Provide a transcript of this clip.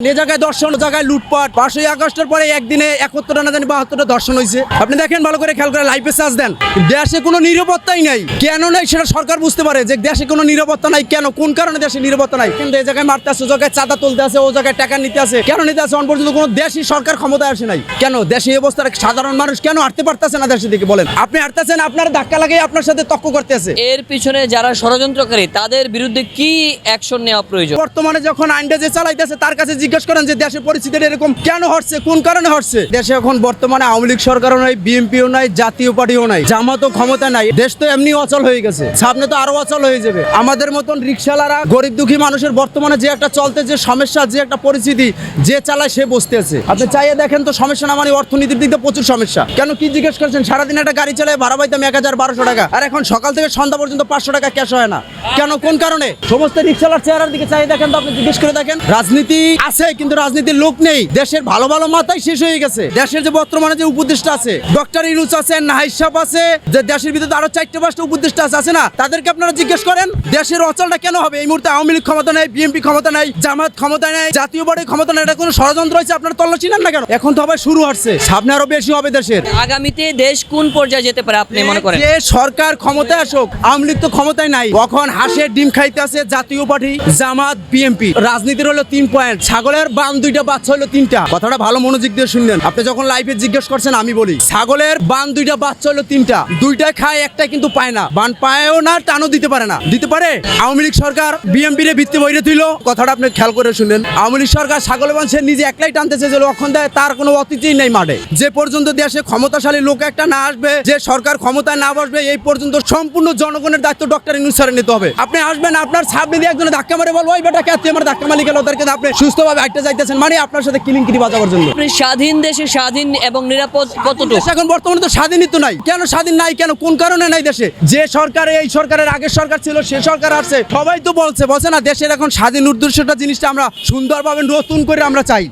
এ জায়গায় দর্শন জায়গায় লুটপাট পাঁচশোই আগস্টের পরে একদিনে একাত্তরটা না জানি বাহাত্তরটা দর্শন হয়েছে। আপনি দেখেন ভালো করে খেয়াল করে লাইফে চার্জ দেন। দেশে কোনো নিরাপত্তাই নাই। কেন নাই সেটা সরকার বুঝতে পারে যে দেশে কোনো নিরাপত্তা নাই। কেন? কোন কারণে দেশে নিরাপত্তা নাই? কিন্তু এই জায়গায় মারতে আছে ও জায়গায় চাঁদা তুলতে আছে ও জায়গায় টাকা নিতে আছে। কেন নিতে আছে? অন পর্যন্ত কোনো দেশই সরকার ক্ষমতায় আসে নাই। কেন? দেশে এই অবস্থায় সাধারণ মানুষ কেন হাঁটতে পারতেছে না দেশের দিকে বলেন। আপনি হাঁটতেছেন আপনার ধাক্কা লাগে আপনার সাথে তক্ক করতে আছে এর পিছনে যারা ষড়যন্ত্রকারী তাদের বিরুদ্ধে কি অ্যাকশন নেওয়া প্রয়োজন? বর্তমানে যখন আইনটা যে চালাইতেছে তার কাছে জিজ্ঞেস করেন যে দেশের পরিস্থিতিটা এরকম কেন হচ্ছে, কোন কারণে হচ্ছে? দেশে এখন বর্তমানে আওয়ামী লীগ সরকারও নাই, বিএনপিও নাই, জাতীয় পার্টিও নাই, জামাতও ক্ষমতা নাই। দেশ তো এমনি অচল হয়ে গেছে, সামনে তো আরও অচল হয়ে যাবে। আমাদের মতন রিক্সাওয়ালারা, গরিব দুঃখী মানুষের বর্তমানে যে একটা চলতে, যে সমস্যা, যে একটা পরিস্থিতি, যে চালায় সে বসতে আছে। আপনি চাইয়ে দেখেন তো সমস্যা না মানে অর্থনীতির দিক দিয়ে প্রচুর সমস্যা। কেন কি জিজ্ঞেস করছেন? সারাদিন একটা গাড়ি চালায় ভাড়া পাইতাম এক হাজার বারোশো টাকা। আর এখন সকাল থেকে সন্ধ্যা পর্যন্ত পাঁচশো টাকা ক্যাশ হয় না। কেন? কোন কারণে? সমস্ত রিক্সাওয়ালার চেহারার দিকে চাই দেখেন তো, আপনি জিজ্ঞেস করে দেখেন। রাজনীতি আছে কিন্তু রাজনীতির লোক নেই। দেশের ভালো ভালো মাথায় শেষ হয়ে গেছে। দেশের যে বর্তমানে যে উপদেষ্টা আছে ডক্টর ইনুস আছে নাহিদ সাহেব আছে যে দেশের ভিতরে আরও চারটে পাঁচটা উপদেষ্টা আছে আছে না? তাদেরকে আপনারা জিজ্ঞেস করেন দেশের অচলটা কেন হবে? এই মুহূর্তে আওয়ামী লীগ ক্ষমতা নেই বিএনপি ক্ষমতা নেই জামাত ক্ষমতা নেই জাতীয় পার্টি ক্ষমতা নেই এটা কোনো ষড়যন্ত্র হয়েছে? আপনারা তল্লাশি নেন না কেন? এখন তো আবার শুরু হচ্ছে সামনে আরও বেশি হবে দেশের। আগামীতে দেশ কোন পর্যায়ে যেতে পারে আপনি মনে করেন? যে সরকার ক্ষমতায় আসুক আওয়ামী লীগ তো ক্ষমতায় নাই। কখন হাঁসের ডিম খাইতে আছে জাতীয় পার্টি জামাত বিএনপি। রাজনীতির হলো তিন পয়েন্ট ছাগলের বান দুইটা বাচ্চা হলো তিনটা। কথাটা ভালো মনোযোগ দিয়ে শুনলেন। আপনি যখন লাইফে জিজ্ঞেস করছেন, আমি বলি, ছাগলের বান দুইটা বাচ্চা হলো তিনটা। দুইটা খায় একটা কিন্তু পায় না। বান পায়ও না, টানও দিতে পারে না। দিতে পারে? আওয়ামী লীগ সরকার বিএনপি রে ভিত্তি বইরে তুইল। কথাটা আপনি খেয়াল করে শুনলেন। আওয়ামী লীগ সরকার ছাগলের বান সে নিজে একলাই টানতেছে যে লক্ষণ দেয় তার কোনো অতিথি নেই মাঠে। যে পর্যন্ত দেশে ক্ষমতাশালী লোক একটা না আসবে, যে সরকার ক্ষমতায় না বসবে, এই পর্যন্ত সম্পূর্ণ জনগণের দায়িত্ব ডক্টর ইনুস স্যারের নিতে হবে। আপনি আসবেন, আপনার সামনে দিয়ে একজনে ধাক্কা মারে বলব ওই বেটা কে আমার ধাক্কা মারি গেল ওদেরকে আপনি সুস্থভাবে হাঁটতে যাইতেছেন মানে আপনার সাথে কিলিংকিরি বাজাবার জন্য। স্বাধীন দেশে স্বাধীন এবং নিরাপদ কতটুকু? এখন বর্তমানে তো স্বাধীনই তো নাই। কেন স্বাধীন নাই কেন কোন কারণে নাই দেশে? যে সরকারে এই সরকারের আগের সরকার ছিল সে সরকার আসছে সবাই তো বলছে বলছে না দেশের এখন স্বাধীন উদ্দেশ্যটা জিনিসটা আমরা সুন্দরভাবে নতুন করে আমরা চাই।